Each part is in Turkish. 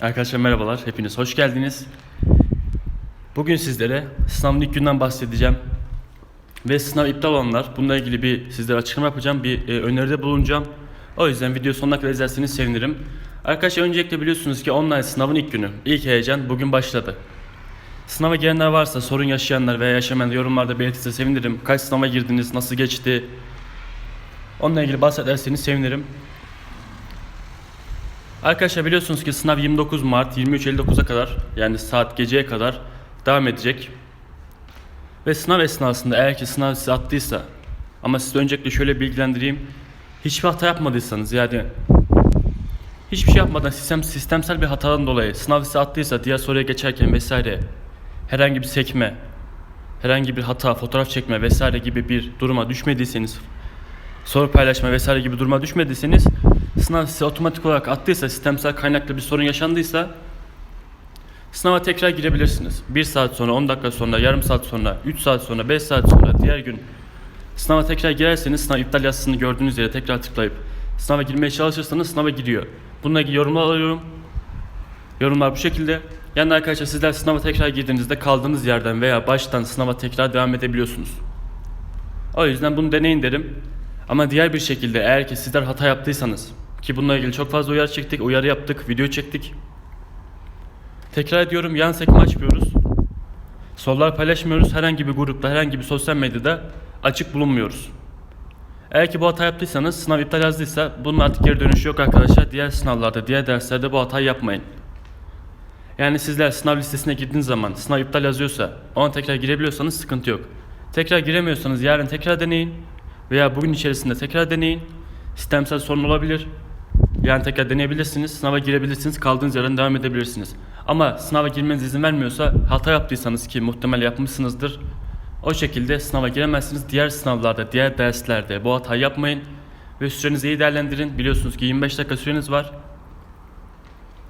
Arkadaşlar merhabalar, hepiniz hoş geldiniz. Bugün sizlere sınavın ilk günden bahsedeceğim. Ve sınav iptal olanlar, bununla ilgili bir sizlere açıklama yapacağım, bir e, öneride bulunacağım. O yüzden video sonuna kadar izlerseniz sevinirim. Arkadaşlar öncelikle biliyorsunuz ki online sınavın ilk günü, ilk heyecan bugün başladı. Sınava girenler varsa, sorun yaşayanlar veya yaşamayanlar yorumlarda belirtirse sevinirim. Kaç sınava girdiniz, nasıl geçti? Onunla ilgili bahsederseniz sevinirim. Arkadaşlar biliyorsunuz ki sınav 29 Mart 23.59'a kadar yani saat geceye kadar devam edecek. Ve sınav esnasında eğer ki sınav size attıysa ama size öncelikle şöyle bilgilendireyim. Hiçbir hata yapmadıysanız yani hiçbir şey yapmadan sistem, sistemsel bir hatadan dolayı sınav size attıysa diğer soruya geçerken vesaire herhangi bir sekme, herhangi bir hata, fotoğraf çekme vesaire gibi bir duruma düşmediyseniz soru paylaşma vesaire gibi duruma düşmediyseniz sınav size otomatik olarak attıysa sistemsel kaynaklı bir sorun yaşandıysa sınava tekrar girebilirsiniz. 1 saat sonra, 10 dakika sonra, yarım saat sonra, 3 saat sonra, 5 saat sonra, diğer gün sınava tekrar girerseniz sınav iptal yazısını gördüğünüz yere tekrar tıklayıp sınava girmeye çalışırsanız sınava giriyor. Bununla ilgili yorumlar alıyorum. Yorumlar bu şekilde. Yani arkadaşlar sizler sınava tekrar girdiğinizde kaldığınız yerden veya baştan sınava tekrar devam edebiliyorsunuz. O yüzden bunu deneyin derim. Ama diğer bir şekilde eğer ki sizler hata yaptıysanız ki bununla ilgili çok fazla uyarı çektik, uyarı yaptık, video çektik. Tekrar ediyorum yan sekme açmıyoruz. Sorular paylaşmıyoruz. Herhangi bir grupta, herhangi bir sosyal medyada açık bulunmuyoruz. Eğer ki bu hata yaptıysanız, sınav iptal yazdıysa bunun artık geri dönüşü yok arkadaşlar. Diğer sınavlarda, diğer derslerde bu hatayı yapmayın. Yani sizler sınav listesine girdiğiniz zaman sınav iptal yazıyorsa ona tekrar girebiliyorsanız sıkıntı yok. Tekrar giremiyorsanız yarın tekrar deneyin veya bugün içerisinde tekrar deneyin. Sistemsel sorun olabilir. Yani tekrar deneyebilirsiniz, sınava girebilirsiniz, kaldığınız yerden devam edebilirsiniz. Ama sınava girmenize izin vermiyorsa hata yaptıysanız ki muhtemel yapmışsınızdır. O şekilde sınava giremezsiniz. Diğer sınavlarda, diğer derslerde bu hatayı yapmayın. Ve sürenizi iyi değerlendirin. Biliyorsunuz ki 25 dakika süreniz var.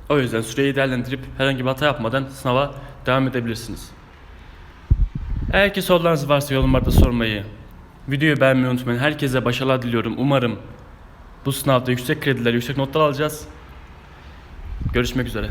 O yüzden süreyi değerlendirip herhangi bir hata yapmadan sınava devam edebilirsiniz. Eğer ki sorularınız varsa yorumlarda sormayı, videoyu beğenmeyi unutmayın. Herkese başarılar diliyorum. Umarım bu sınavda yüksek krediler, yüksek notlar alacağız. Görüşmek üzere.